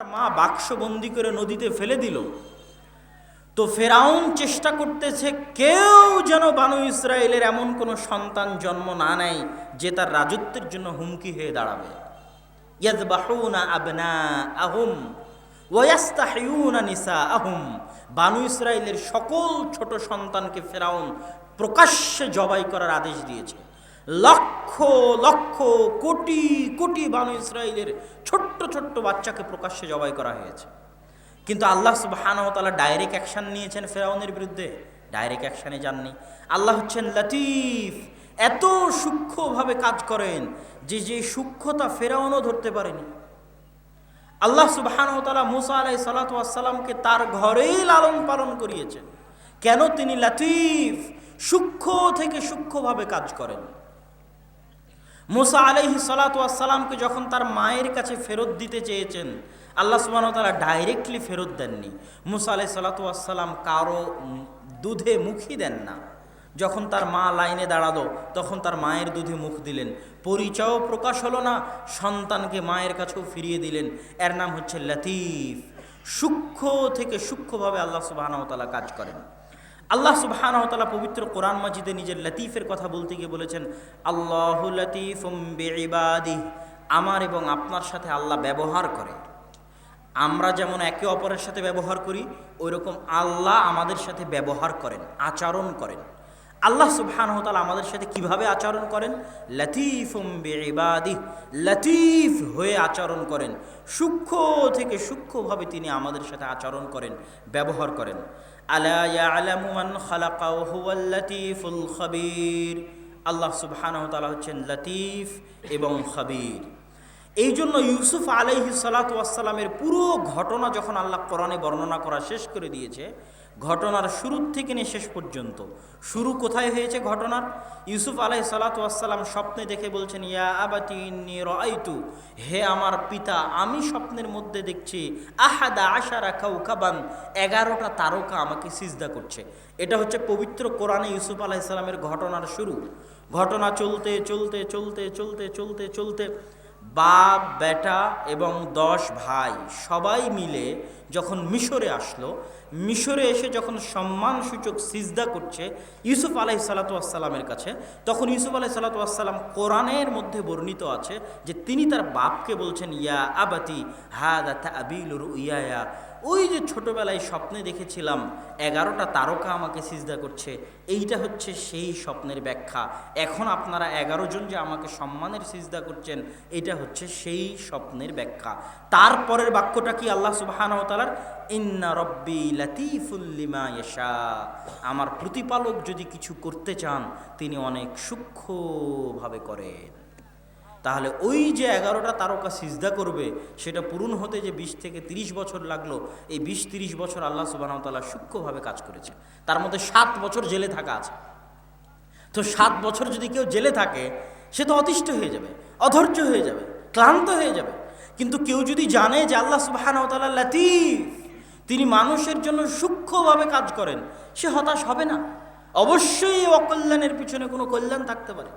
মা বাক্সবন্দি করে নদীতে ফেলে দিল। তো ফেরাউন চেষ্টা করতেছে, কেউ যেন বানু ইসরায়েলের এমন কোনো সন্তান জন্ম না নেয় যে তার রাজত্বের জন্য হুমকি হয়ে দাঁড়াবে। বানু ইসরায়েলের সকল ছোট সন্তানকে ফেরাউন প্রকাশ্যে জবাই করার আদেশ দিয়েছে। লক্ষ লক্ষ কোটি কোটি বানু ইসরায়েলের ছোট্ট ছোট্ট বাচ্চাকে প্রকাশ্যে জবাই করা হয়েছে। কিন্তু আল্লাহ সুবাহানতালা ডাইরেক্ট অ্যাকশান নিয়েছেন ফেরাউনের বিরুদ্ধে। ডাইরেক্ট অ্যাকশানে যাননি। আল্লাহ হচ্ছেন লতিফ। এত সূক্ষ্মভাবে কাজ করেন যে যে সূক্ষ্মতা ফেরাউনও ধরতে পারেনি। আল্লাহ সুবাহানতালা মুসা আলাই সালাতামকে তার ঘরেই লালন পালন করিয়েছেন। কেন তিনি লাতিফ? সূক্ষ্ম থেকে সূক্ষ্মভাবে কাজ করেন। মুসা আলহি সালাতামকে যখন তার মায়ের কাছে ফেরত দিতে চেয়েছেন, আল্লাহ সুবাহ তারা ডাইরেক্টলি ফেরত দেননি। মুসা আলাই সালাতাম কারও দুধে মুখই দেন না। যখন তার মা লাইনে দাঁড়াল, তখন তার মায়ের দুধে মুখ দিলেন। পরিচয়ও প্রকাশ হলো না, সন্তানকে মায়ের কাছেও ফিরিয়ে দিলেন। এর নাম হচ্ছে লতিফ। সূক্ষ্ম থেকে সূক্ষ্মভাবে আল্লাহ সুবাহতালা কাজ করেন। আল্লাহ সুবাহানহতালা পবিত্র কোরআন মাজিদে নিজের লতিফের কথা বলতে গিয়ে বলেছেন, আল্লাহ লতিফ বেবাদি আমার এবং আপনার সাথে আল্লাহ ব্যবহার করে। আমরা যেমন একে অপরের সাথে ব্যবহার করি ওই রকম আল্লাহ আমাদের সাথে ব্যবহার করেন, আচরণ করেন। আল্লাহ সুবহানহতালা আমাদের সাথে কীভাবে আচরণ করেন? লতিফ বেবাদি লতিফ হয়ে আচরণ করেন। সূক্ষ্ম থেকে সূক্ষ্মভাবে তিনি আমাদের সাথে আচরণ করেন, ব্যবহার করেন। আলা ইয়ালামু মান খালাকা ওয়া হুয়াল লাতীফুল খাবীর। আল্লাহ সুবহানাহু ওয়া তাআলা হচ্ছেন লতিফ এবং খাবীর। এই জন্য ইউসুফ আলাইহি সালাতামের পুরো ঘটনা যখন আল্লাহ কোরআনে বর্ণনা করা শেষ করে দিয়েছে ঘটনার শুরুর থেকে নিয়ে শেষ পর্যন্ত। শুরু কোথায় হয়েছে ঘটনার? ইউসুফ আলাই সালাতাম স্বপ্নে দেখে বলছেন, ইয়া আবাতি রাইতু হে আমার পিতা, আমি স্বপ্নের মধ্যে দেখছি, আহাদা আশারা কাউকাবান এগারোটা তারকা আমাকে সিজদা করছে। এটা হচ্ছে পবিত্র কোরআনে ইউসুফ আলাহ সালামের ঘটনার শুরু। ঘটনা চলতে চলতে চলতে চলতে চলতে চলতে বাপ, বেটা এবং দশ ভাই সবাই মিলে যখন মিশরে আসলো, মিশরে এসে যখন সম্মানসূচক সিজদা করছে ইউসুফ আলাহি সালাতামের কাছে, তখন ইউসুফ আলাহি সালাতাম কোরআনের মধ্যে বর্ণিত আছে যে তিনি তার বাপকে বলছেন, ইয়া আবাতি হা দা আবিল ইয়া ওই যে ছোটবেলায় স্বপ্নে দেখেছিলাম, এগারোটা তারকা আমাকে সিজদা করছে, এইটা হচ্ছে সেই স্বপ্নের ব্যাখ্যা। এখন আপনারা এগারো জন যে আমাকে সম্মানের সিজদা করছেন, এটা হচ্ছে সেই স্বপ্নের ব্যাখ্যা। তারপরের বাক্যটা কি আল্লাহ সুবাহানতালার ইন্না রব্বি লাতিফুল্লিমা ইয়েশা। আমার প্রতিপালক যদি কিছু করতে চান, তিনি অনেক সূক্ষ্মভাবে করেন। তাহলে ওই যে এগারোটা তারকা সিজদা করবে, সেটা পূরণ হতে যে বিশ থেকে তিরিশ বছর লাগল, এই বিশ তিরিশ বছর আল্লাহ সুবাহতাল্লাহ সূক্ষ্মভাবে কাজ করেছে তার মধ্যে সাত বছর জেলে থাকা আছে। তো সাত বছর যদি কেউ জেলে থাকে, সে তো অতিষ্ঠ হয়ে যাবে, অধৈর্য হয়ে যাবে, ক্লান্ত হয়ে যাবে। কিন্তু কেউ যদি জানে যে আল্লাহ সুবাহানতাল্লাহ লাতিফ, তিনি মানুষের জন্য সূক্ষ্মভাবে কাজ করেন, সে হতাশ হবে না। অবশ্যই অকল্যাণের পিছনে কোনো কল্যাণ থাকতে পারে।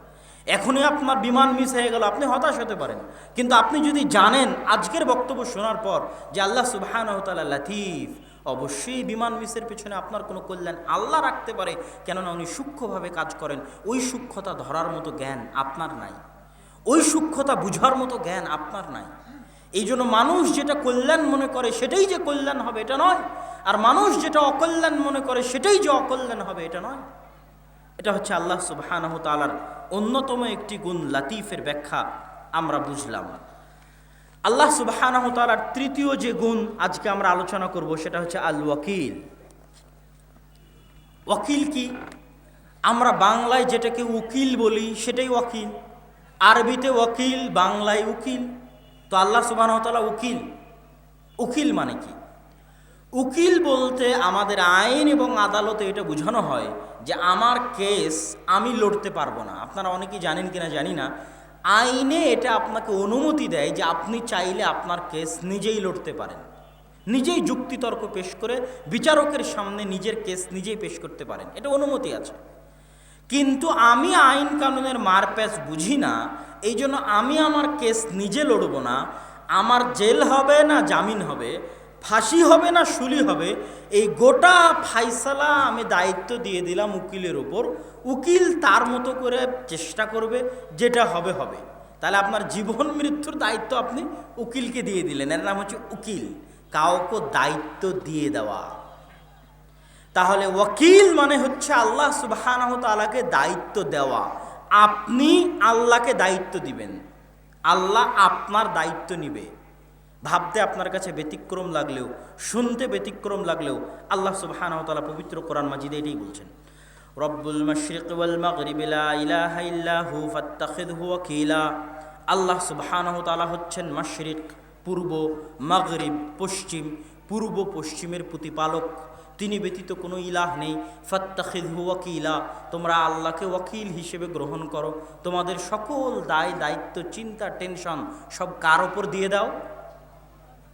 এখনই আপনার বিমান মিস হয়ে গেল, আপনি হতাশ হতে পারেন। কিন্তু আপনি যদি জানেন, আজকের বক্তব্য শোনার পর যে আল্লাহ সুবাহান লাতিফ, অবশ্যই বিমান মিসের পেছনে আপনার কোনো কল্যাণ আল্লাহ রাখতে পারে, কেননা উনি সূক্ষ্মভাবে কাজ করেন। ওই সূক্ষ্মতা ধরার মতো জ্ঞান আপনার নাই। ওই সূক্ষ্মতা বুঝার মতো জ্ঞান আপনার নাই। এই জন্য মানুষ যেটা কল্যাণ মনে করে, সেটাই যে কল্যাণ হবে, এটা নয়। আর মানুষ যেটা অকল্যাণ মনে করে, সেটাই যে অকল্যাণ হবে, এটা নয়। এটা হচ্ছে আল্লাহ সুবাহানহ তালার অন্যতম একটি গুণ লাতিফের ব্যাখ্যা আমরা বুঝলাম। আল্লাহ সুবাহানহ তালার তৃতীয় যে গুণ আজকে আমরা আলোচনা করব সেটা হচ্ছে আল ওয়াকিল ওয়াকিল কি? আমরা বাংলায় যেটাকে উকিল বলি সেটাই ওয়াকিল। আরবিতে ওয়াকিল, বাংলায় উকিল। তো আল্লাহ সুবাহ তালা উকিল। উকিল মানে কি? উকিল বলতে আমাদের আইন এবং আদালতে এটা বোঝানো হয় যে আমার কেস আমি লড়তে পারব না। আপনারা অনেকেই জানেন কিনা জানি না। আইনে এটা আপনাকে অনুমতি দেয় যে আপনি চাইলে আপনার কেস নিজেই লড়তে পারেন। নিজেই যুক্তিতর্ক পেশ করে বিচারকের সামনে নিজের কেস নিজেই পেশ করতে পারেন। এটা অনুমতি আছে। কিন্তু আমি আইন কানুনের মারপ্যাচ বুঝি না এই জন্য আমি আমার কেস নিজে লড়ব না। আমার জেল হবে না জামিন হবে। ফাঁসি হবে না শুলি হবে, এই গোটা ফাইসালা আমি দায়িত্ব দিয়ে দিলাম উকিলের ওপর। উকিল তার মতো করে চেষ্টা করবে, যেটা হবে হবে। তাহলে আপনার জীবন মৃত্যুর দায়িত্ব আপনি উকিলকে দিয়ে দিলেন। এর নাম হচ্ছে উকিল। কাউকে দায়িত্ব দিয়ে দেওয়া। তাহলে ওয়াকিল মানে হচ্ছে আল্লাহ সুবাহানাহ তালাকে দায়িত্ব দেওয়া। আপনি আল্লাহকে দায়িত্ব দিবেন। আল্লাহ আপনার দায়িত্ব নিবে। ভাবতে আপনার কাছে ব্যতিক্রম লাগলেও, শুনতে ব্যতিক্রম লাগলেও আল্লাহ তাআলা পবিত্র কোরআন মাজিদে এটাই বলছেন। রব্বুল মাশরিক ওয়াল মাগরিব লা ইলাহা ইল্লা হু ফাত্তাখিযহু ওয়াকিলা। আল্লাহ সুবহানাহু তাআলা হচ্ছেন মাশরিক, পূর্ব মাগরিব, পশ্চিম, পূর্ব পশ্চিমের প্রতিপালক। তিনি ব্যতীত কোনো ইলাহ নেই। ফাত্তাখিযহু ওয়াকিলা। তোমরা আল্লাহকে ওয়াকিল হিসেবে গ্রহণ করো। তোমাদের সকল দায়, দায়িত্ব, চিন্তা, টেনশন সব কার ওপর দিয়ে দাও?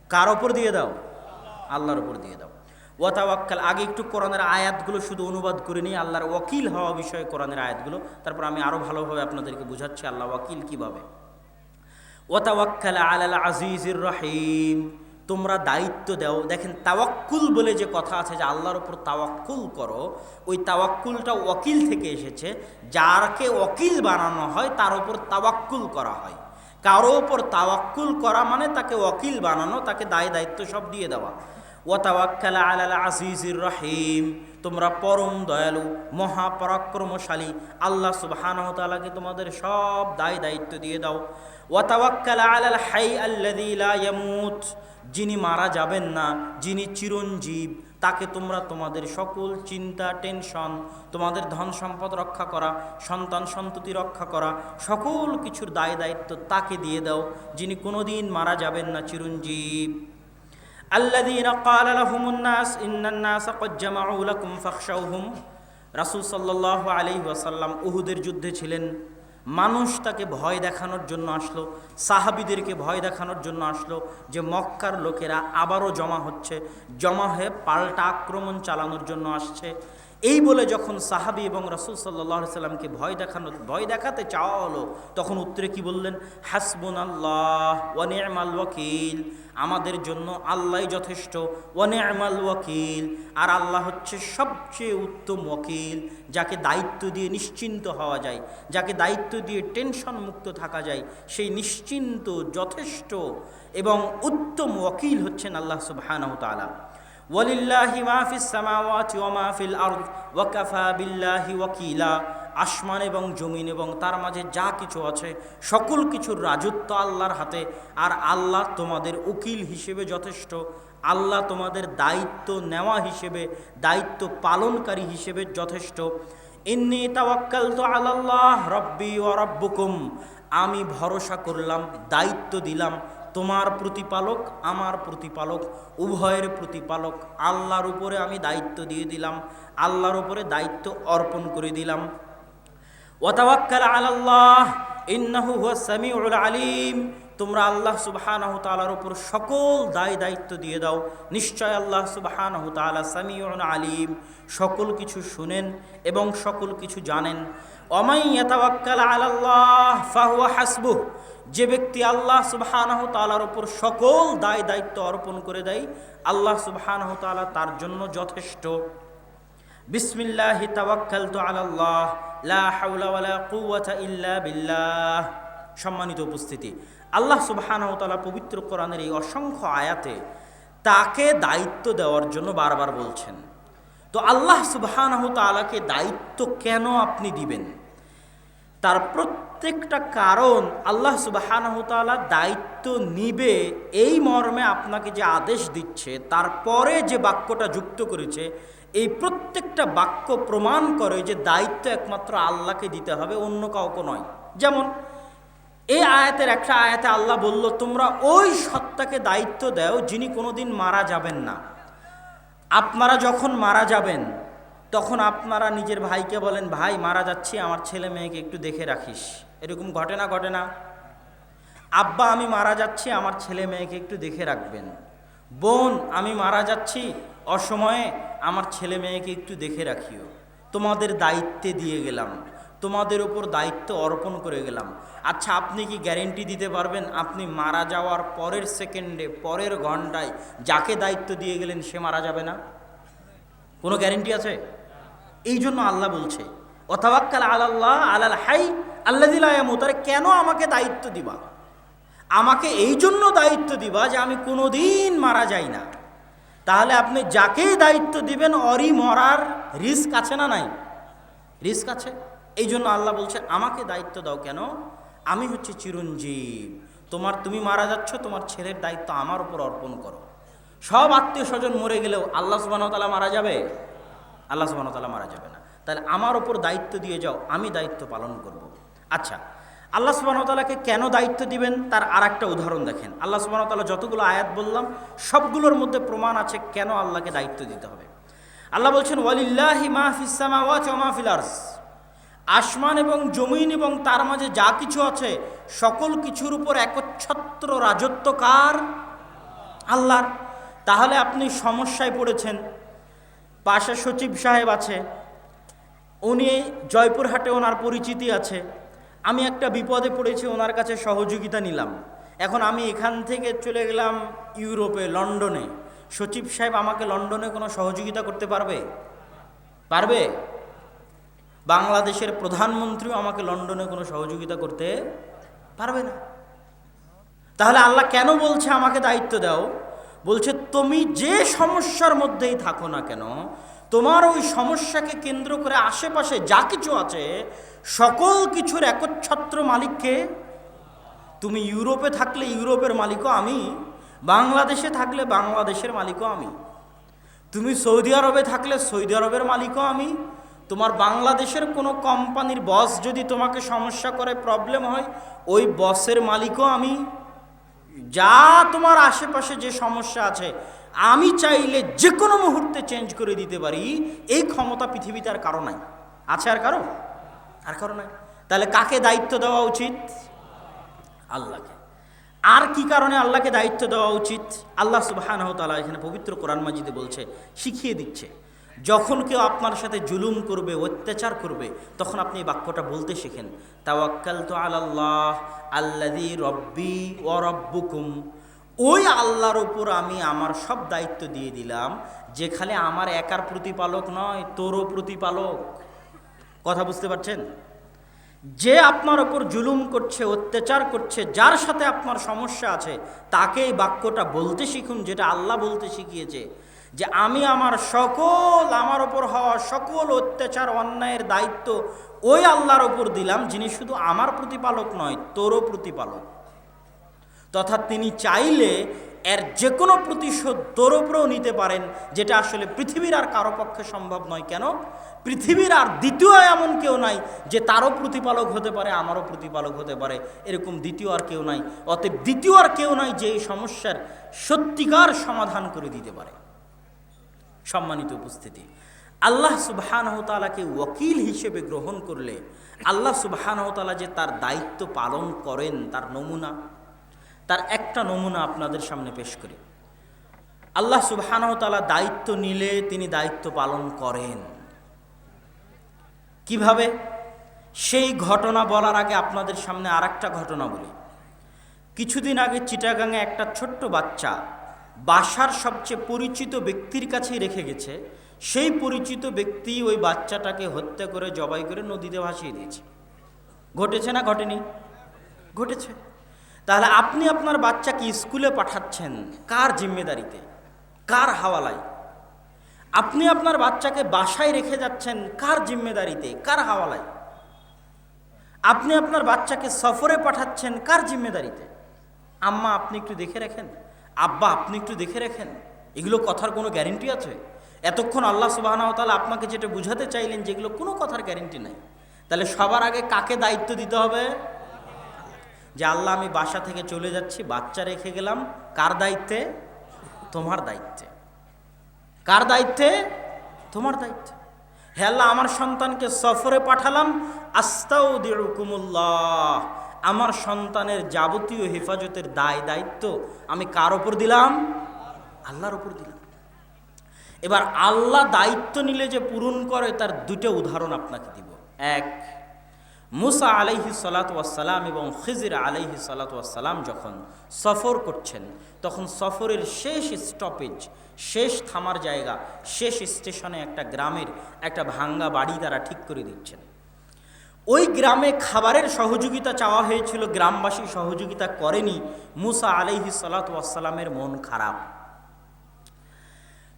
কার ওপর দিয়ে দাও? আল্লাহর ওপর দিয়ে দাও। ওয়াতাওয়াক্কাল, আগে একটু কোরআনের আয়াতগুলো শুধু অনুবাদ করে নিই, আল্লাহর ওয়াকিল হওয়া বিষয়ে কোরআনের আয়াতগুলো। তারপর আমি আরও ভালোভাবে আপনাদেরকে বুঝাচ্ছি আল্লাহ ওয়াকিল কীভাবে। ওয়াতাওয়াক্কাল আলাল আজিজির রহিম, তোমরা দায়িত্ব দাও। দেখেন, তাওয়াক্কুল বলে যে কথা আছে, যে আল্লাহর ওপর তাওয়াক্কুল করো, ওই তাওয়াক্কুলটা ওয়াকিল থেকে এসেছে। যারকে ওয়াকিল বানানো হয়, তার ওপর তাওয়াক্কুল করা হয়। কারও ওপর তাওয়াক্কুল করা মানে তাকে ওয়াকিল বানানো, তাকে দায় দায়িত্ব সব দিয়ে দেওয়া। ওয়াতাওয়াক্কালা আলাল আজিজির রহিম, তোমরা পরম দয়ালু, মহাপরাক্রমশালী, আল্লাহ সুবহানাহু তাআলাকে তোমাদের সব দায় দায়িত্ব দিয়ে দাও। ওয়াতাওয়াক্কালা আলাল হাই আল্লাযী লা ইয়ামুত, যিনি মারা যাবেন না, যিনি চিরঞ্জীব তাকে তোমরা তোমাদের সকল চিন্তা টেনশন তোমাদের ধন সম্পদ রক্ষা করা সন্তান সন্ততি রক্ষা করা সকল কিছুর দায় দায়িত্ব তাকে দিয়ে দাও যিনি কোনোদিন মারা যাবেন না চিরঞ্জীব الذين قال لهم الناس إن الناس قد جمعوا لكم فاخشوهم রাসূল সাল্লাল্লাহু আলাইহি ওয়াসাল্লাম উহুদের যুদ্ধে ছিলেন মানুষ তাকে ভয় দেখানোর জন্য আসলো, সাহাবিদেরকে ভয় দেখানোর জন্য আসলো যে মক্কার লোকেরা আবারও জমা হচ্ছে, জমা হয়ে পাল্টা আক্রমণ চালানোর জন্য আসছে। এই বলে যখন সাহাবি এবং রাসূল সাল্লাহ সাল্লামকে ভয় দেখানো, ভয় দেখাতে চাওয়া হলো, তখন উত্তরে কি বললেন? হাসবুন আল্লাহ ওয়ানিমাল ওয়াকিল। আমাদের জন্য আল্লাহ যথেষ্ট। ওয়ানিমাল ওয়াকিল। আর আল্লাহ হচ্ছে সবচেয়ে উত্তম ওয়াকিল, যাকে দায়িত্ব দিয়ে নিশ্চিন্ত হওয়া যায়, যাকে দায়িত্ব দিয়ে টেনশন মুক্ত থাকা যায়, সেই নিশ্চিন্ত, যথেষ্ট এবং উত্তম ওয়াকিল হচ্ছেন আল্লাহ সুবহানাহু তাআলা। ওয়ালিল্লাহি মা ফিস সামাওয়াতি ওয়া মা ফিল আরদ, ওয়া কাফা বিল্লাহি ওয়াকিলা। আসমান এবং জমিন এবং তার মাঝে যা কিছু আছে, সকল কিছুর রাজত্ব আল্লাহর হাতে। আর আল্লাহ তোমাদের উকিল হিসেবে যথেষ্ট। আল্লাহ তোমাদের দায়িত্ব নেওয়া হিসেবে, দায়িত্ব পালনকারী হিসেবে যথেষ্ট। ইন্নি তাওয়াক্কাল তো আল্লাহ রব্বি ও রব্বুকুম। আমি ভরসা করলাম, দায়িত্ব দিলাম, তোমার প্রতিপালক, আমার প্রতিপালক, উভয়ের প্রতিপালক। আল্লাহর উপরে আমি দায়িত্ব দিয়ে দিলাম, আল্লাহর উপরে দায়িত্ব অর্পণ করে দিলাম। ওয়াতাওয়াক্কাল আলাল্লাহ, ইন্নাহু হুয়াস সামিউল আলিম। তোমরা আল্লাহ সুবহানাহু তাআলার উপর সকল দায় দায়িত্ব দিয়ে দাও। নিশ্চয় আল্লাহ সুবহানাহু তাআলা সামিউন আলিম। সকল কিছু শুনেন এবং সকল কিছু জানেন। অমাই ইয়াতাওয়াক্কাল আলাল্লাহ, ফাহুয়া হাসবুহ। যে ব্যক্তি আল্লাহ সুবহানাহু তাআলার উপর সকল দায় দায়িত্ব অর্পণ করে দেয়, আল্লাহ সুবহানাহু তাআলা তার জন্য যথেষ্ট। বিসমিল্লাহি তাওয়াক্কালতু আলাল্লাহ। লা ইল্লা বিল্লাহ। সম্মানিত উপস্থিতি, আল্লাহ সুবহানাহু তাআলা পবিত্র কোরআনের এই অসংখ্য আয়াতে তাকে দায়িত্ব দেওয়ার জন্য বারবার বলছেন। তো আল্লাহ সুবহানাহু তাআলাকে দায়িত্ব কেন আপনি দিবেন? তার প্রত্যেকটা কারণ আল্লাহ সুবাহানাহু তাআলা দায়িত্ব নিবে এই মর্মে আপনাকে যে আদেশ দিচ্ছে, তারপরে যে বাক্যটা যুক্ত করেছে এই প্রত্যেকটা বাক্য প্রমাণ করে যে দায়িত্ব একমাত্র আল্লাহকে দিতে হবে, অন্য কাউকে নয়। যেমন, এই আয়াতের একটা আয়াতে আল্লাহ বলল, তোমরা ওই সত্তাকে দায়িত্ব দাও যিনি কোনোদিন মারা যাবেন না। আপনারা যখন মারা যাবেন, তখন আপনারা নিজের ভাইকে বলেন, ভাই, মারা যাচ্ছি, আমার ছেলে মেয়েকে একটু দেখে রাখিস। এরকম ঘটে না ঘটে না। আব্বা, আমি মারা যাচ্ছি, আমার ছেলে মেয়েকে একটু দেখে রাখবেন। বোন, আমি মারা যাচ্ছি অসময়ে আমার ছেলে মেয়েকে একটু দেখে রাখিও। তোমাদের দায়িত্বে দিয়ে গেলাম। তোমাদের ওপর দায়িত্ব অর্পণ করে গেলাম। আচ্ছা আপনি কি গ্যারেন্টি দিতে পারবেন? আপনি মারা যাওয়ার পরের সেকেন্ডে পরের ঘন্টায় যাকে দায়িত্ব দিয়ে গেলেন সে মারা যাবে না? কোনো গ্যারেন্টি আছে? এই জন্য আল্লাহ বলছে অথাবাক্কাল আল্লাহ আলাল হাই আল্লাহ দিলায়ামতারে কেন আমাকে দায়িত্ব দিবা? আমাকে এই জন্য দায়িত্ব দিবা যে আমি কোনোদিন মারা যাই না। তাহলে আপনি যাকেই দায়িত্ব দিবেন, অরি মরার রিস্ক আছে না নাই? রিস্ক আছে। এই জন্য আল্লাহ বলছে, আমাকে দায়িত্ব দাও কেন? আমি হচ্ছে চিরঞ্জীব। তোমার তুমি মারা যাচ্ছ, তোমার ছেলের দায়িত্ব আমার উপর অর্পণ করো। সব আত্মীয় স্বজন মরে গেলেও আল্লাহ সুবাহতালা মারা যাবে? আল্লাহ সুবাহতালা মারা যাবে না। তাহলে আমার ওপর দায়িত্ব দিয়ে যাও, আমি দায়িত্ব পালন করব। আচ্ছা আল্লাহ সুবাহতালাকে কেন দায়িত্ব দিবেন? তার আর একটা উদাহরণ দেখেন। আল্লাহ সুবাহতালা যতগুলো আয়াত বললাম, সবগুলোর মধ্যে প্রমাণ আছে কেন আল্লাহকে দায়িত্ব দিতে হবে। আল্লাহ বলছেন, ওয়ালিল্লাহি মাহফিসামা ওয়াচ মাহফিল আরস আসমান এবং জমিন এবং তার মাঝে যা কিছু আছে, সকল কিছুর উপর একচ্ছত্র রাজত্ব কার? আল্লাহর। তাহলে আপনি সমস্যায় পড়েছেন। পাশে সচিব সাহেব আছে, উনি জয়পুরহাটে ওনার পরিচিতি আছে। আমি একটা বিপদে পড়েছি, ওনার কাছে সহযোগিতা নিলাম। এখন আমি এখান থেকে চলে গেলাম ইউরোপে, লন্ডনে। সচিব সাহেব আমাকে লন্ডনে কোনো সহযোগিতা করতে পারবে? পারবে? বাংলাদেশের প্রধানমন্ত্রীও আমাকে লন্ডনে কোনো সহযোগিতা করতে পারবে না। তাহলে আল্লাহ কেন বলছে আমাকে দায়িত্ব দাও? বলছে, তুমি যে সমস্যার মধ্যেই থাকো না কেন, তোমার ওই সমস্যাকে কেন্দ্র করে আশেপাশে যা কিছু আছে সকল কিছুর একচ্ছত্র মালিককে, তুমি ইউরোপে থাকলে ইউরোপের মালিকও আমি, বাংলাদেশে থাকলে বাংলাদেশের মালিকও আমি। তুমি সৌদি আরবে থাকলে সৌদি আরবের মালিকও আমি। তোমার বাংলাদেশের কোনো কোম্পানির বস যদি তোমাকে সমস্যা করে প্রবলেম হয়, ওই বসের মালিকও আমি। যা তোমার আশেপাশে যে সমস্যা আছে, আমি চাইলে যে কোনো মুহূর্তে চেঞ্জ করে দিতে পারি। এই ক্ষমতা পৃথিবীতে আর কারও নাই। আছে আর কারও? আর কারও নাই তাহলে কাকে দায়িত্ব দেওয়া উচিত? আল্লাহকে। আর কি কারণে আল্লাহকে দায়িত্ব দেওয়া উচিত? আল্লাহ সুবাহানহ তালা এখানে পবিত্র কোরআন মাজিদে বলছে, শিখিয়ে দিচ্ছে। যখন কেউ আপনার সাথে জুলুম করবে, অত্যাচার করবে, তখন আপনি এই বাক্যটা বলতে শেখেন তাওয়াক্কাল তো আল্লাহ আল্লাদি রব্বি ও রব্বুকুম। ওই আল্লাহর উপর আমি আমার সব দায়িত্ব দিয়ে দিলাম, যেখানে আমার একার প্রতিপালক নয়, তোরও প্রতিপালক। কথা বুঝতে পারছেন? যে আপনার ওপর জুলুম করছে, অত্যাচার করছে, যার সাথে আপনার সমস্যা আছে, তাকে এই বাক্যটা বলতে শিখুন, যেটা আল্লাহ বলতে শিখিয়েছে, যে আমি আমার সকল, আমার ওপর হওয়া সকল অত্যাচার, অন্যায়ের দায়িত্ব ওই আল্লাহর ওপর দিলাম, যিনি শুধু আমার প্রতিপালক নয়, তোরও প্রতিপালক। তথা তিনি চাইলে এর যে কোনো প্রতিশোধ তোর উপরেও নিতে পারেন, যেটা আসলে পৃথিবীর আর কারও পক্ষে সম্ভব নয়। কেন? পৃথিবীর আর দ্বিতীয় এমন কেউ নাই যে তারও প্রতিপালক হতে পারে, আমারও প্রতিপালক হতে পারে, এরকম দ্বিতীয় আর কেউ নাই। অতএব দ্বিতীয় আর কেউ নাই যে এই সমস্যার সত্যিকার সমাধান করে দিতে পারে। সম্মানিত উপস্থিতি, আল্লাহ সুবাহানহতালাকে ওকিল হিসেবে গ্রহণ করলে, আল্লাহ সুবাহানহতালা যে তার দায়িত্ব পালন করেন, তার নমুনা, তার একটা নমুনা আপনাদের সামনে পেশ করি। আল্লাহ সুবাহানহতালা দায়িত্ব নিলে তিনি দায়িত্ব পালন করেন। কীভাবে? সেই ঘটনা বলার আগে আপনাদের সামনে আর ঘটনা বলি। কিছুদিন আগে চিটাগাঙে একটা ছোট্ট বাচ্চা বাসার সবচেয়ে পরিচিত ব্যক্তির কাছেই রেখে গেছে। সেই পরিচিত ব্যক্তি ওই বাচ্চাটাকে হত্যা করে, জবাই করে নদীতে ভাসিয়ে দিয়েছে। ঘটেছে না ঘটেনি? ঘটেছে। তাহলে আপনি আপনার বাচ্চাকে স্কুলে পাঠাচ্ছেন কার জিম্মেদারিতে? কার হাওয়ালায়? আপনি আপনার বাচ্চাকে বাসায় রেখে যাচ্ছেন কার জিম্মেদারিতে? কার হাওয়ালায়? আপনি আপনার বাচ্চাকে সফরে পাঠাচ্ছেন কার জিম্মেদারিতে? আম্মা, আপনি একটু দেখে রাখেন। আব্বা, আপনি একটু দেখে রাখেন। এগুলো কথার কোনো গ্যারেন্টি আছে? এতক্ষণ আল্লাহ সুবাহতাল আপনাকে যেটা বুঝাতে চাইলেন যেগুলো কোনো কথার গ্যারেন্টি নাই। তাহলে সবার আগে কাকে দায়িত্ব দিতে হবে? যে আল্লাহ, আমি বাসা থেকে চলে যাচ্ছি, বাচ্চা রেখে গেলাম। কার দায়িত্বে? তোমার দায়িত্বে। কার দায়িত্বে? তোমার দায়িত্বে। হে আল্লাহ, আমার সন্তানকে সফরে পাঠালাম। আস্তাও দিরুকুমুল্লাহ আমার সন্তানের যাবতীয় হেফাজতের দায় দায়িত্ব আমি কার ওপর দিলাম? আল্লাহর ওপর দিলাম। এবার আল্লাহ দায়িত্ব নিলে যে পূরণ করে, তার দুটো উদাহরণ আপনাকে দিব। এক মুসা আলাইহি সালাতাম এবং খিজির আলাইহি সালাতাম যখন সফর করছেন, তখন সফরের শেষ স্টপেজ শেষ থামার জায়গা, শেষ স্টেশনে একটা গ্রামের একটা ভাঙ্গা বাড়ি তারা ঠিক করে দিচ্ছেন। ওই গ্রামে খাবারের সহযোগিতা চাওয়া হয়েছিল, গ্রামবাসী সহযোগিতা করেনি, মুসা আলাইহি সালাতামের মন খারাপ।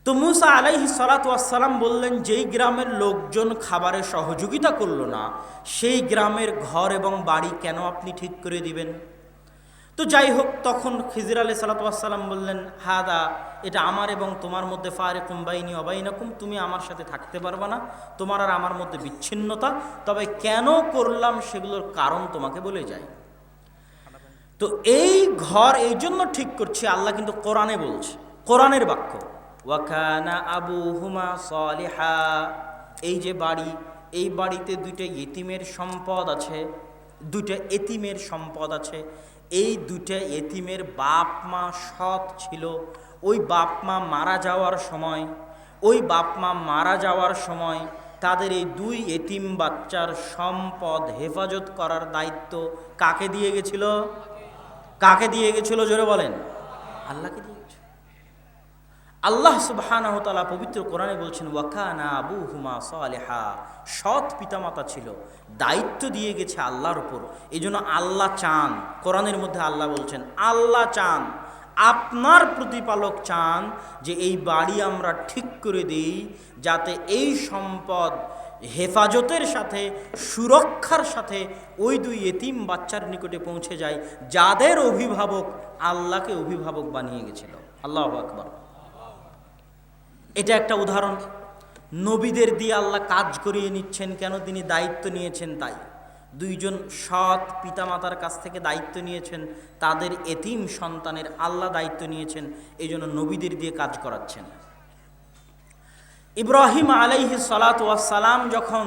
তো মুসা আলাইহি সালাতাম বললেন, যেই গ্রামের লোকজন খাবারে সহযোগিতা করল না, সেই গ্রামের ঘর এবং বাড়ি কেন আপনি ঠিক করে দিবেন? তো যাই হোক, তখন খিজির আলি সালাতাম বললেন, হাদা, এটা আমার এবং তোমার মধ্যে ফারে কুম্বাইনি অবাইনাকুম তুমি আমার সাথে থাকতে পারবে না, তোমার আর আমার মধ্যে বিচ্ছিন্নতা, তবে কেন করলাম সেগুলোর কারণ তোমাকে বলে যাই। তো এই ঘর এই জন্য ঠিক করছি, আল্লাহ কিন্তু কোরআনে বলছে, কোরআনের বাক্য। ওয়াকানা আবু হুমা সলিহা। এই যে বাড়ি, এই বাড়িতে দুইটা ইতিমের সম্পদ আছে, দুইটা এতিমের সম্পদ আছে। এই দুইটা এতিমের বাপ মা সৎ ছিল। ওই বাপ মা মারা যাওয়ার সময়, ওই বাপ মা মারা যাওয়ার সময় তাদের এই দুই এতিম বাচ্চার সম্পদ হেফাজত করার দায়িত্ব কাকে দিয়ে গেছিল? কাকে দিয়ে গেছিল? জোরে বলেন। আল্লাহকে দিয়ে আল্লাহ তাআলা পবিত্র কোরআনে বলছেন, ওয়াকানা আবু হুমা সালেহা। সৎ পিতামাতা ছিল, দায়িত্ব দিয়ে গেছে আল্লাহর উপর। এই জন্য আল্লাহ চান, কোরআনের মধ্যে আল্লাহ বলছেন, আল্লাহ চান, আপনার প্রতিপালক চান যে এই বাড়ি আমরা ঠিক করে দিই, যাতে এই সম্পদ হেফাজতের সাথে, সুরক্ষার সাথে ওই দুই এতিম বাচ্চার নিকটে পৌঁছে যায়, যাদের অভিভাবক আল্লাহকে অভিভাবক বানিয়ে গেছিল। আল্লাহ আকবর। এটা একটা উদাহরণ। নবীদের দিয়ে আল্লাহ কাজ করিয়ে নিচ্ছেন কেন? তিনি দায়িত্ব নিয়েছেন তাই। দুইজন সৎ পিতামাতার কাছ থেকে দায়িত্ব নিয়েছেন, তাদের এতিম সন্তানের আল্লাহ দায়িত্ব নিয়েছেন এই জন্য নবীদের দিয়ে কাজ করাচ্ছেন। ইব্রাহিম আলাইহি সালাত সালাম যখন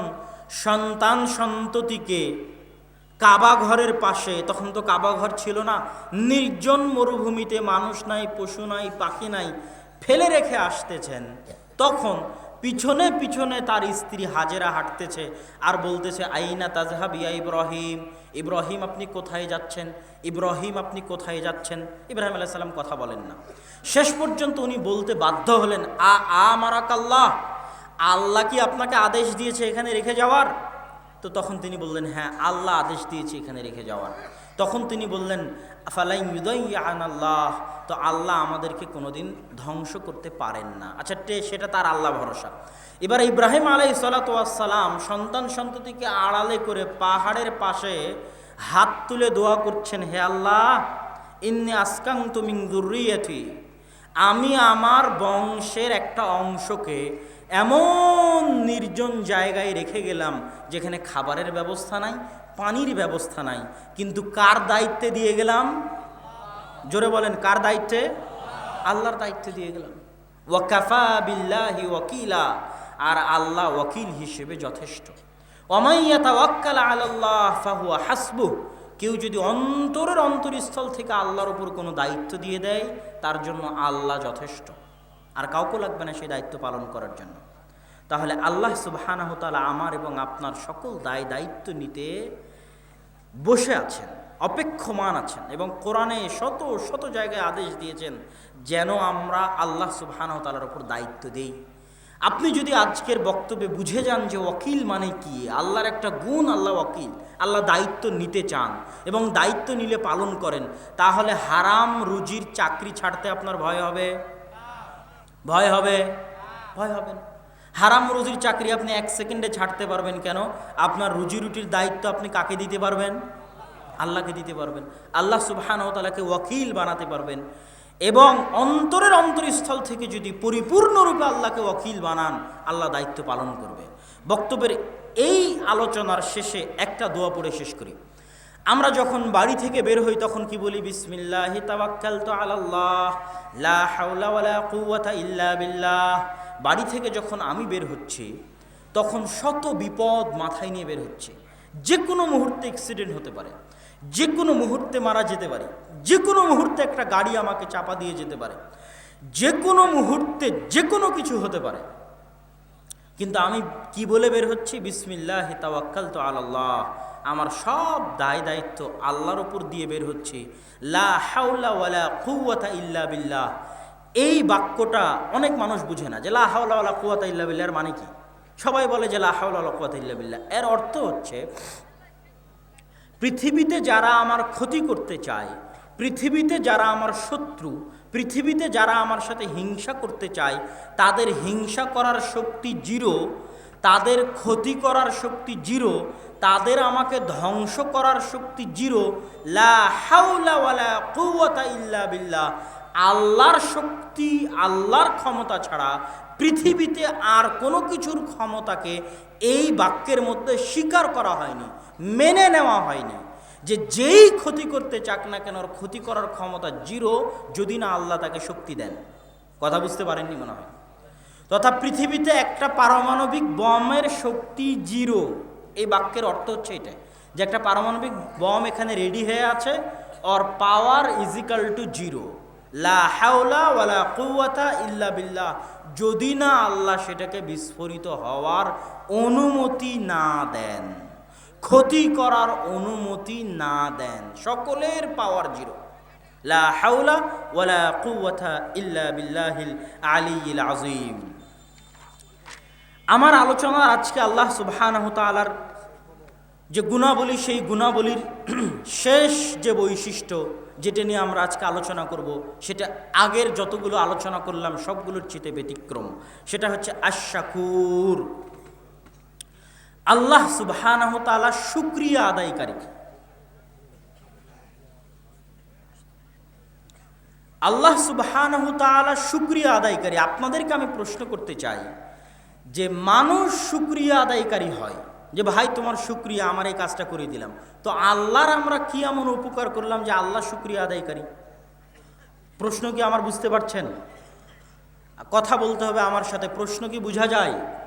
সন্তান সন্ততিকে কাবা ঘরের পাশে, তখন তো কাবা ঘর ছিল না, নির্জন মরুভূমিতে মানুষ নাই, পশু নাই, পাখি নাই ফেলে রেখে আসতেছেন। তখন পিছনে পিছনে তার স্ত্রী হাজেরা হাঁটতেছে আর বলতেছে, আইনা তাজহাব ইয়া ইব্রাহিম। ইব্রাহিম, আপনি কোথায় যাচ্ছেন? ইব্রাহিম, আপনি কোথায় যাচ্ছেন? ইব্রাহিম আলাইহিস সালাম কথা বলেন না। শেষ পর্যন্ত উনি বলতে বাধ্য হলেন, আ আ, মারাকাল্লাহ। আল্লাহ কি আপনাকে আদেশ দিয়েছে এখানে রেখে যাওয়ার? তো তখন তিনি বললেন হ্যাঁ আল্লাহ আদেশ দিয়েছে এখানে রেখে যাওয়ার। তখন তিনি বললেন আল্লাহ? তো আল্লাহ আমাদেরকে কোনোদিন ধ্বংস করতে পারেন না। আচ্ছা সেটা তার আল্লাহ ভরসা। এবার ইব্রাহিম আলাই সালাতাম সন্তান সন্ততিকে আড়ালে করে পাহাড়ের পাশে হাত তুলে দোয়া করছেন, হে আল্লাহ, ইন্নি আসকাং তুমিং দুর্রিয়াথি আমি আমার বংশের একটা অংশকে এমন নির্জন জায়গায় রেখে গেলাম যেখানে খাবারের ব্যবস্থা নাই, পানির ব্যবস্থা নাই। কিন্তু কার দায়িত্বে দিয়ে গেলাম? জোরে বলেন, কার দায়িত্বে? আল্লাহর দায়িত্বে দিয়ে গেলাম। ওয়াকাফা বিল্লাহি ওয়াকিলা, আর আল্লাহ ওয়াকিল হিসেবে যথেষ্ট। অমাইয়াতা ওয়াক্কাল আল্লাহ ফাহুয়া হাসবু কেউ যদি অন্তরের অন্তরস্থল থেকে আল্লাহর উপর কোনো দায়িত্ব দিয়ে দেয়, তার জন্য আল্লাহ যথেষ্ট। আর কাউকে লাগবে না সেই দায়িত্ব পালন করার জন্য। তাহলে আল্লাহ সুবাহানাহতালা আমার এবং আপনার সকল দায় দায়িত্ব নিতে বসে আছেন, অপেক্ষমান আছেন এবং কোরআনে শত শত জায়গায় আদেশ দিয়েছেন যেন আমরা আল্লাহ সুবাহানতালার ওপর দায়িত্ব দেই। আপনি যদি আজকের বক্তব্যে বুঝে যান যে ওকিল মানে কি, আল্লাহর একটা গুণ আল্লাহ ওকিল আল্লাহ দায়িত্ব নিতে চান এবং দায়িত্ব নিলে পালন করেন, তাহলে হারাম রুজির চাকরি ছাড়তে আপনার ভয় হবে? ভয় হবে? ভয় হবে না। হারাম রুজির চাকরি আপনি এক সেকেন্ডে ছাড়তে পারবেন কেন? আপনার রুজি রুটির দায়িত্ব আপনি কাকে দিতে পারবেন? আল্লাহকে দিতে পারবেন। আল্লাহ সুবাহান তালাকে ওয়াকিল বানাতে পারবেন। এবং অন্তরের অন্তরস্থল থেকে যদি পরিপূর্ণরূপে আল্লাহকে ওয়াকিল বানান, আল্লাহ দায়িত্ব পালন করবে। বক্তব্যের এই আলোচনার শেষে একটা দোয়া পড়ে শেষ করি। আমরা যখন বাড়ি থেকে বের হই, তখন কি বলি? বিসমিল্লাহি তাওয়াক্কালতু আলাল্লাহ, লা হাওলা ওয়ালা কুওয়াতা ইল্লা বিল্লাহ। বাড়ি থেকে যখন আমি বের হচ্ছি, তখন শত বিপদ মাথায় নিয়ে বের হচ্ছে। যে কোনো মুহূর্তে অ্যাক্সিডেন্ট হতে পারে যে কোনো মুহূর্তে মারা যেতে পারে যে কোনো মুহূর্তে একটা গাড়ি আমাকে চাপা দিয়ে যেতে পারে যে কোনো মুহূর্তে যে কোনো কিছু হতে পারে। কিন্তু আমি কি বলে বের হচ্ছি? বিসমিল্লাহ তাওয়াক্কাল তো আল্লাহ আমার সব দায় দায়িত্ব আল্লাহর উপর দিয়ে বের হচ্ছে। লা ইল্লা বিল্লাহ। এই বাক্যটা অনেক মানুষ বুঝে না যে লা হাওলা ওয়ালা কুওয়াতা ইল্লা বিল্লাহর মানে কি? সবাই বলে যে লা হাওলা ওয়ালা কুওয়াতা ইল্লা বিল্লাহ। এর অর্থ হচ্ছে, পৃথিবীতে যারা আমার ক্ষতি করতে চায়, পৃথিবীতে যারা আমার শত্রু পৃথিবীতে যারা আমার সাথে হিংসা করতে চায়, তাদের হিংসা করার শক্তি জিরো, তাদের ক্ষতি করার শক্তি জিরো, তাদের আমাকে ধ্বংস করার শক্তি জিরো। লা ইল্লা বিল্লাহ। আল্লাহর শক্তি, আল্লাহর ক্ষমতা ছাড়া পৃথিবীতে আর কোনো কিছুর ক্ষমতাকে এই বাক্যের মধ্যে স্বীকার করা হয়নি, মেনে নেওয়া হয়নি। যে যেই ক্ষতি করতে চাক না কেন, ওর ক্ষতি করার ক্ষমতা জিরো যদি না আল্লাহ তাকে শক্তি দেন। কথা বুঝতে পারেননি মনে হয়? তথা পৃথিবীতে একটা পারমাণবিক বমের শক্তি জিরো। এই বাক্যের অর্থ হচ্ছে এটা, যে একটা পারমাণবিক বম এখানে রেডি হয়ে আছে or power is equal to zero লা হাওলা ইল্লা বিল্লাহ। যদি না আল্লাহ সেটাকে বিস্ফোরিত হওয়ার অনুমতি না দেন। ক্ষতি করার অনুমতি না দেন। সকলের পাওয়ার জিরো লা হাওলা ওয়ালা কুওয়াতা ইল্লা বিল্লাহিল আলিয়িল আযীম। আমার আলোচনা আজকে আল্লাহ সুবহানাহু তাআলার যে গুণাবলী, সেই গুণাবলীর শেষ যে বৈশিষ্ট্য যেটা নিয়ে আমরা আজকে আলোচনা করব, সেটা আগের যতগুলো আলোচনা করলাম, সবগুলোর চিতে ব্যতিক্রম। সেটা হচ্ছে আশাকুর আল্লাহ সুবহানাহু তাআলা শুক্রিয়া আদায়কারী। আল্লাহ সুবহানাহু তাআলা শুক্রিয়া আদায়কারী। আপনাদেরকে আমি প্রশ্ন করতে চাই যে মানুষ শুক্রিয়া আদায়কারী হয়? যে ভাই, তোমার শুক্রিয়া, আমার এই কাজটা করে দিলাম। তো আল্লাহর আমরা কি এমন উপকার করলাম যে আল্লাহ শুক্রিয়া আদায়কারী? প্রশ্ন কি আমার বুঝতে পারছেন? কথা বলতে হবে আমার সাথে। প্রশ্ন কি বোঝা যায়?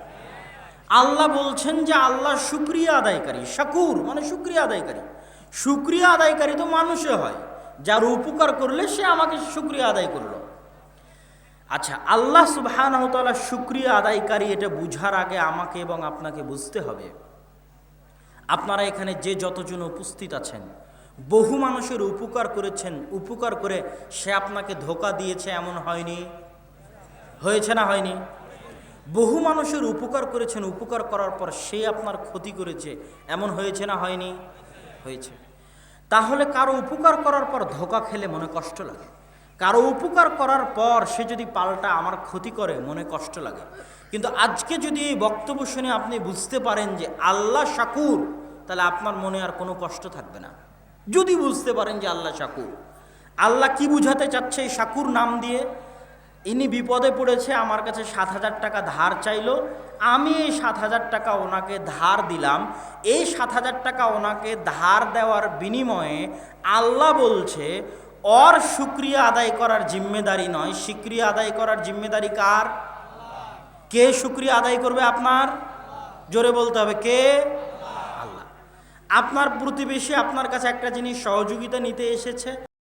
আল্লাহ বলছেন যে আল্লাহ শুক্রিয়া আদায়কারী, শাকুর মানে শুক্রিয়া আদায়কারী। শুক্রিয়া আদায়কারী তো মানুষে হয়, যার উপকার করলে সে আমাকে শুক্রিয়া আদায় করল। আচ্ছা আল্লাহ সুবাহানহতালা শুক্রিয়া আদায়কারী এটা বুঝার আগে আমাকে এবং আপনাকে বুঝতে হবে। আপনারা এখানে যে যতজন উপস্থিত আছেন, বহু মানুষের উপকার করেছেন, উপকার করে সে আপনাকে ধোকা দিয়েছে, এমন হয়নি? হয়েছে না হয়নি? বহু মানুষের উপকার করেছেন, উপকার করার পর সে আপনার ক্ষতি করেছে। এমন হয়েছে না হয়নি? হয়েছে। তাহলে কারও উপকার করার পর ধোকা খেলে মনে কষ্ট লাগে। কারও উপকার করার পর সে যদি পাল্টা আমার ক্ষতি করে, মনে কষ্ট লাগে। কিন্তু আজকে যদি এই বক্তব্য শুনে আপনি বুঝতে পারেন যে আল্লাহ শাকুর, তাহলে আপনার মনে আর কোনো কষ্ট থাকবে না। যদি বুঝতে পারেন যে আল্লাহ শাকুর। আল্লাহ কি বুঝাতে চাচ্ছে এই শাকুর নাম দিয়ে? ইনি বিপদে পড়েছে, আমার কাছে সাত হাজার টাকা ধার চাইলো। আমি এই সাত হাজার টাকা ওনাকে ধার দিলাম। এই সাত হাজার টাকা ওনাকে ধার দেওয়ার বিনিময়ে আল্লাহ বলছে, অর শুক্রিয়া আদায় করার জিম্মেদারি নয়। শুক্রিয়া আদায় করার জিম্মেদারি কার? কে শুক্রিয়া আদায় করবে আপনার? জোরে বলতে হবে, কে? আল্লাহ। আপনার প্রতিবেশী আপনার কাছে একটা জিনিস সহযোগিতা নিতে এসেছে।